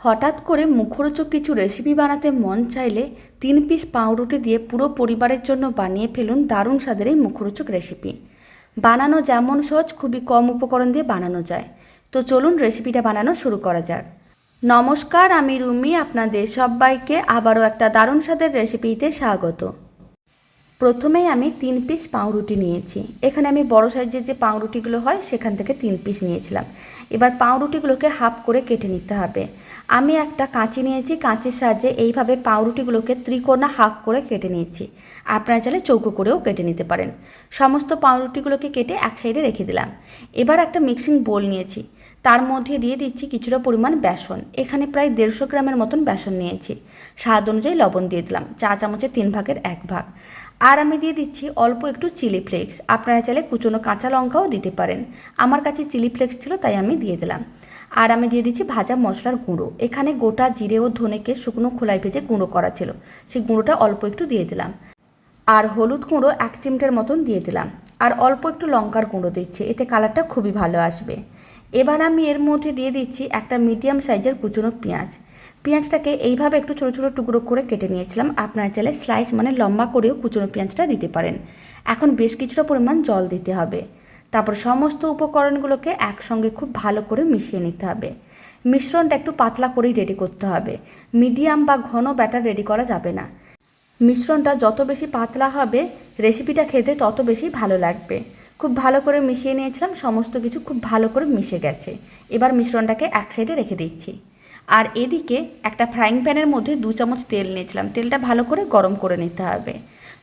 হঠাৎ করে মুখরোচক কিছু রেসিপি বানাতে মন চাইলে তিন পিস পাউরুটি দিয়ে পুরো পরিবারের জন্য বানিয়ে ফেলুন দারুণ স্বাদের এই মুখরোচক রেসিপি বানানো যেমন সহজ, খুবই কম উপকরণ দিয়ে বানানো যায়। তো চলুন রেসিপিটা বানানো শুরু করা যাক। নমস্কার, আমি রুমি, আপনাদের সবাইকে আবারও একটা দারুণ স্বাদের রেসিপিতে স্বাগত। প্রথমেই আমি তিন পিস পাউরুটি নিয়েছি। এখানে আমি বড় সাইজের যে পাউরুটিগুলো হয়, সেখান থেকে তিন পিস নিয়েছিলাম। এবার পাউরুটিগুলোকে হাফ করে কেটে নিতে হবে। আমি একটা কাঁচি নিয়েছি, কাঁচির সাহায্যে এইভাবে পাউরুটিগুলোকে ত্রিকোণা হাফ করে কেটে নিয়েছি। আপনারা চাইলে চৌকো করেও কেটে নিতে পারেন। সমস্ত পাউরুটিগুলোকে কেটে এক সাইডে রেখে দিলাম। এবার একটা মিক্সিং বোল নিয়েছি। তার মধ্যে দিয়ে দিচ্ছি কিছুটা পরিমাণ বেসন। এখানে প্রায় দেড়শো গ্রামের মতন বেসন নিয়েছি। স্বাদ অনুযায়ী লবণ দিয়ে দিলাম, চা চামচের তিন ভাগের এক ভাগ। আর আমি দিয়ে দিচ্ছি অল্প একটু চিলি ফ্লেক্স। আপনারা চাইলে কুচনো কাঁচা লঙ্কাও দিতে পারেন। আমার কাছে চিলি ফ্লেক্স ছিল, তাই আমি দিয়ে দিলাম। আর আমি দিয়ে দিচ্ছি ভাজা মশলার গুঁড়ো। এখানে গোটা জিরে ও ধনেকে শুকনো খোলায় ভেজে গুঁড়ো করা ছিল। সেই গুঁড়োটা অল্প একটু দিয়ে দিলাম। আর হলুদ গুঁড়ো এক চিমটের মতন দিয়ে দিলাম। আর অল্প একটু লঙ্কার গুঁড়ো দিচ্ছি, এতে কালারটা খুবই ভালো আসবে। এবার আমি এর মধ্যে দিয়ে দিচ্ছি একটা মিডিয়াম সাইজের কুচনো পেঁয়াজ। পেঁয়াজটাকে এইভাবে একটু ছোটো ছোটো টুকরো করে কেটে নিয়েছিলাম। আপনারা চাইলে স্লাইস মানে লম্বা করেও কুচনো পেঁয়াজটা দিতে পারেন। এখন বেশ কিছুটা পরিমাণ জল দিতে হবে। তারপর সমস্ত উপকরণগুলোকে একসঙ্গে খুব ভালো করে মিশিয়ে নিতে হবে। মিশ্রণটা একটু পাতলা করেই রেডি করতে হবে। মিডিয়াম বা ঘন ব্যাটার রেডি করা যাবে না। মিশ্রণটা যত বেশি পাতলা হবে রেসিপিটা খেতে তত বেশি ভালো লাগবে। খুব ভালো করে মিশিয়ে নিয়েছিলাম, সমস্ত কিছু খুব ভালো করে মিশে গেছে। এবার মিশ্রণটাকে এক সাইডে রেখে দিচ্ছি। আর এদিকে একটা ফ্রাইং প্যানের মধ্যে দু চামচ তেল নিয়েছিলাম। তেলটা ভালো করে গরম করে নিতে হবে।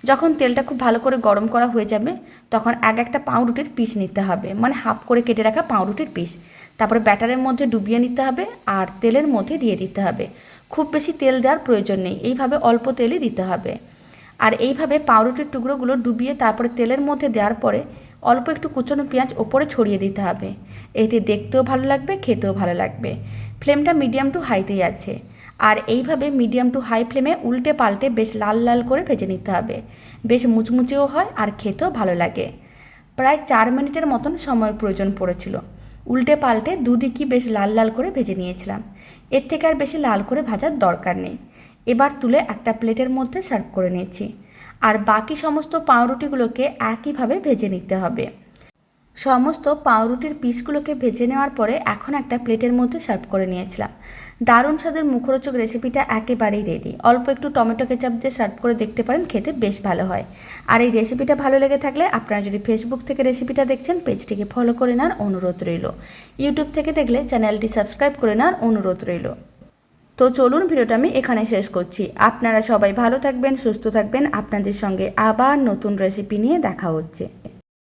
যখন তেলটা খুব ভালো করে গরম করা হয়ে যাবে, তখন এক একটা পাউরুটির পিস নিতে হবে। মানে হাফ করে কেটে রাখা পাউরুটির পিস তারপরে ব্যাটারের মধ্যে ডুবিয়ে নিতে হবে আর তেলের মধ্যে দিয়ে দিতে হবে। খুব বেশি তেল দেওয়ার প্রয়োজন নেই, এইভাবে অল্প তেলই দিতে হবে। আর এইভাবে পাউরুটির টুকরোগুলো ডুবিয়ে তারপরে তেলের মধ্যে দেওয়ার পরে অল্প একটু কুচনো পেঁয়াজ ওপরে ছড়িয়ে দিতে হবে। এতে দেখতেও ভালো লাগবে, খেতেও ভালো লাগবে। ফ্লেমটা মিডিয়াম টু হাইতেই আছে। আর এইভাবে মিডিয়াম টু হাই ফ্লেমে উল্টে পাল্টে বেশ লাল লাল করে ভেজে নিতে হবে। বেশ মুচমুচেও হয় আর খেতেও ভালো লাগে। প্রায় চার মিনিটের মতন সময় প্রয়োজন পড়েছিল। উল্টে পাল্টে দুদিকই বেশ লাল লাল করে ভেজে নিয়েছিলাম। এর থেকে আর বেশি লাল করে ভাজার দরকার নেই। এবার তুলে একটা প্লেটের মধ্যে সার্ভ করে নিয়েছি আর বাকি সমস্ত পাউরুটিগুলোকে একইভাবে ভেজে নিতে হবে। সমস্ত পাউরুটির পিসগুলোকে ভেজে নেওয়ার পরে এখন একটা প্লেটের মধ্যে সার্ভ করে নিয়েছিলাম। দারুণ স্বাদের মুখরোচক রেসিপিটা একেবারেই রেডি অল্প একটু টমেটো কেচাপ দিয়ে সার্ভ করে দেখতে পারেন, খেতে বেশ ভালো হয়। আর এই রেসিপিটা ভালো লেগে থাকলে আপনারা যদি ফেসবুক থেকে রেসিপিটা দেখছেন, পেজটিকে ফলো করে নেওয়ার অনুরোধ রইল। ইউটিউব থেকে দেখলে চ্যানেলটি সাবস্ক্রাইব করে নেওয়ার অনুরোধ রইল। তো চলুন ভিডিওটা আমি এখানে শেষ করছি। আপনারা সবাই ভালো থাকবেন, সুস্থ থাকবেন। আপনাদের সঙ্গে আবার নতুন রেসিপি নিয়ে দেখা হচ্ছে।